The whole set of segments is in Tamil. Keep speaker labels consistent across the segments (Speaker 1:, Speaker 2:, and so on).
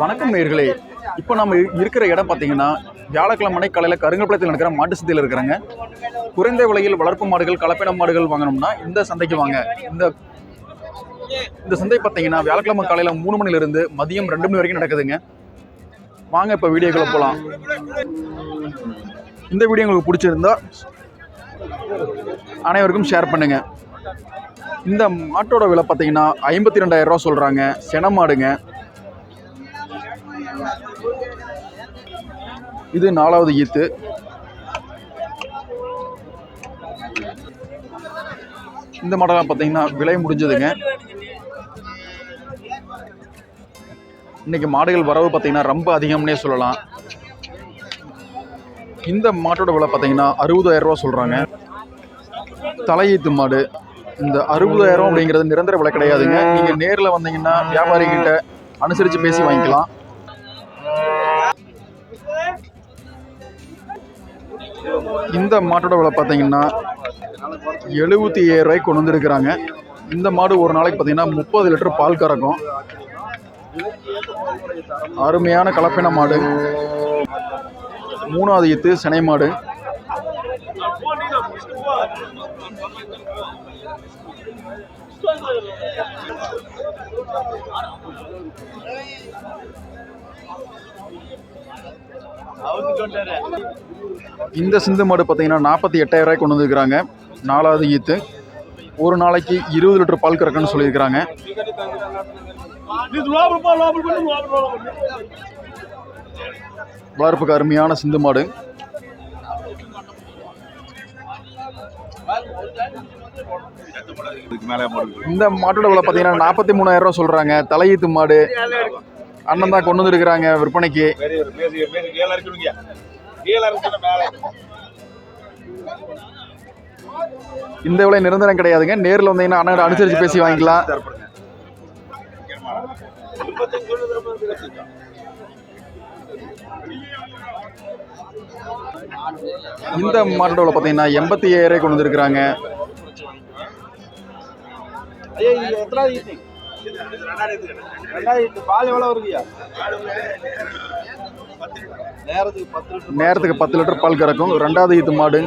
Speaker 1: வணக்கம் நேர்களே. இப்போ நம்ம இருக்கிற இடம் பார்த்தீங்கன்னா வியாழக்கிழமை காலையில் கருங்கப்பளத்தில் நடக்கிற மாட்டு சந்தையில் இருக்கிறாங்க. குறைந்த விலையில் வளர்ப்பு மாடுகள் கலப்பின மாடுகள் வாங்கணும்னா இந்த சந்தைக்கு வாங்க. இந்த இந்த சந்தை பார்த்தீங்கன்னா வியாழக்கிழமை காலையில் மூணு மணிலிருந்து மதியம் ரெண்டு மணி வரைக்கும் நடக்குதுங்க. வாங்க இப்போ வீடியோக்குள்ள போகலாம் இந்த வீடியோ உங்களுக்கு பிடிச்சிருந்தா அனைவருக்கும் ஷேர் பண்ணுங்க. இந்த மாட்டோட விலை பார்த்தீங்கன்னா ஐம்பத்தி ரெண்டாயிரம் ரூபா சொல்கிறாங்க சென மாடுங்க. இது நாலாவது ஈத்து இந்த மாடலாம் பார்த்தீங்கன்னா விலை முடிஞ்சதுங்க. இன்னைக்கு மாடுகள் வரவு பார்த்தீங்கன்னா ரொம்ப அதிகம்னே சொல்லலாம். இந்த மாட்டோட விலை பார்த்தீங்கன்னா அறுபதாயிரம் ரூபா சொல்கிறாங்க தலையீத்து மாடு. இந்த அறுபதாயிரம் அப்படிங்கிறது நிரந்தர விலை கிடையாதுங்க. நீங்கள் நேரில் வந்தீங்கன்னா வியாபாரிகிட்ட அனுசரித்து பேசி வாங்கிக்கலாம். இந்த மாட்டோட விலை பார்த்தீங்கன்னா எழுபத்தி ஏழு ரூபாய்க்கு கொண்டு வந்துருக்குறாங்க. இந்த மாடு ஒரு நாளைக்கு பார்த்தீங்கன்னா முப்பது லிட்டர் பால் கறக்கும். அருமையான கலப்பின மாடு. மூணாவது ஈத்து சினை மாடு. இந்த சிந்து மாடு பார்த்தீங்கன்னா நாற்பத்தி எட்டாயிரம் ரூபாய்க்கு கொண்டு வந்துருக்குறாங்க. நாலாவது ஈத்து. ஒரு நாளைக்கு இருபது லிட்டர் பால் கறக்குன்னு சொல்லியிருக்கிறாங்க. வளர்ப்புக்கு அருமையான சிந்து மாடு. இந்த மாட்டோட விலை பார்த்தீங்கன்னா நாற்பத்தி மூணாயிரம் ரூபா சொல்கிறாங்க தலையீத்து மாடு. அண்ணன் தான் கொண்டு வந்துருக்குறாங்க விற்பனைக்கு. இந்த விலை நிரந்தரம் கிடையாதுங்க. நேரில் வந்தீங்கன்னா அண்ணன் அனுசரித்து பேசி வாங்கிக்கலாம். இந்த மாட்டோட பார்த்தீங்கன்னா எண்பத்தி ஐயாயிரம் கொண்டு வந்துருக்குறாங்க.
Speaker 2: பால் எவ்வளோ பத்து லிட்டர்
Speaker 1: நேரத்துக்கு பத்து லிட்டர் பால் கறக்கும். ரெண்டாவது ஈத்து மாடு.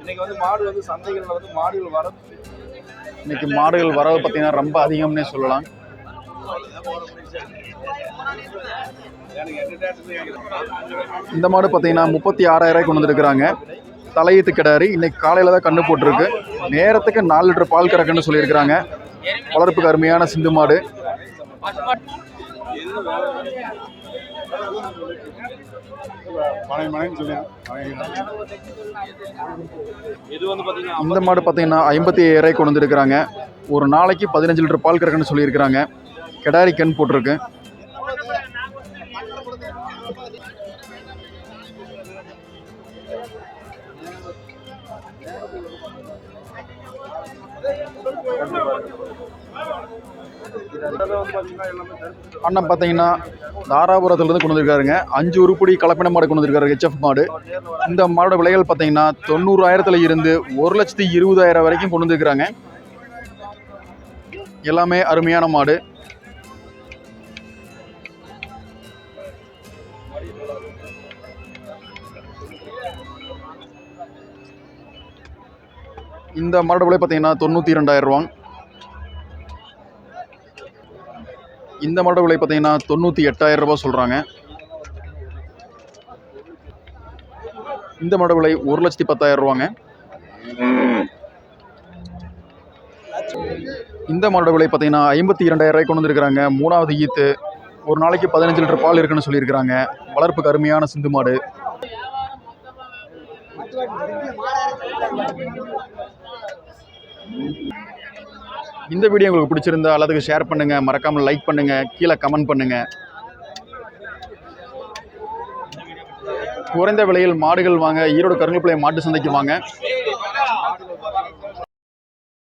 Speaker 2: இன்னைக்கு வந்து மாடு வந்து சந்தைகளில் வந்து மாடுகள் வர
Speaker 1: இன்னைக்கு மாடுகள் வரவு பார்த்தீங்கன்னா ரொம்ப அதிகம்னே சொல்லலாம். இந்த மாடு பார்த்தீங்கன்னா முப்பத்தி ஆறாயிரம் கொண்டு வந்துருக்குறாங்க. தலையீத்து கிடாரி இன்னைக்கு காலையில் தான் கண்ணு போட்டிருக்கு. நேரத்துக்கு நாலு லிட்டர் பால் கறக்குன்னு சொல்லியிருக்கிறாங்க. வளர்ப்புக்கு அருமையான சிந்து மாடு. இந்த மாடு பார்த்தீங்கன்னா ஐம்பத்தி ஐயாயிரம் கொண்டு வந்துருக்குறாங்க. ஒரு நாளைக்கு பதினஞ்சு லிட்டர் பால் கறக்குன்னு சொல்லியிருக்கிறாங்க. கிடாரி கண் போட்டிருக்கு. அண்ணன் பார்த்தீங்கன்னா தாராபுரத்துலேருந்து கொண்டு வந்திருக்காருங்க. அஞ்சு உருப்படி கலப்பின மாடு கொண்டு வந்திருக்காரு ஹெச்எஃப் மாடு. இந்த மாடோட விலைகள் பார்த்தீங்கன்னா தொண்ணூறாயிரத்தில் இருந்து ஒரு லட்சத்தி இருபதாயிரம் வரைக்கும் கொண்டு வந்திருக்கிறாங்க. எல்லாமே அருமையான மாடு. இந்த மாடோட விலை பார்த்தீங்கன்னா தொண்ணூற்றி ரெண்டாயிரம் ரூபா இந்த மாடோட விலை பார்த்தீங்கன்னா தொண்ணூற்றி எட்டாயிரம் ரூபா சொல்கிறாங்க இந்த மாடோட விலை ஒரு லட்சத்தி பத்தாயிரம் ரூபாங்க. இந்த மாடோட விலை பார்த்தீங்கன்னா ஐம்பத்தி இரண்டாயிரம் ரூபாய்க்கு கொண்டு வந்திருக்கிறாங்க. மூணாவது ஈத்து ஒரு நாளைக்கு பதினஞ்சு லிட்டர் பால் இருக்குன்னு சொல்லியிருக்கிறாங்க. வளர்ப்புக்கு அருமையான சிந்து மாடு. இந்த வீடியோ உங்களுக்கு பிடிச்சிருந்தா அல்லதுக்கு ஷேர் பண்ணுங்க. மறக்காமல் லைக் பண்ணுங்க. கீழே கமெண்ட் பண்ணுங்க. குறைந்த விலையில் மாடுகள் வாங்க ஈரோடு கருங்கப்பிள்ளை மாட்டு சந்தைக்கு வாங்க.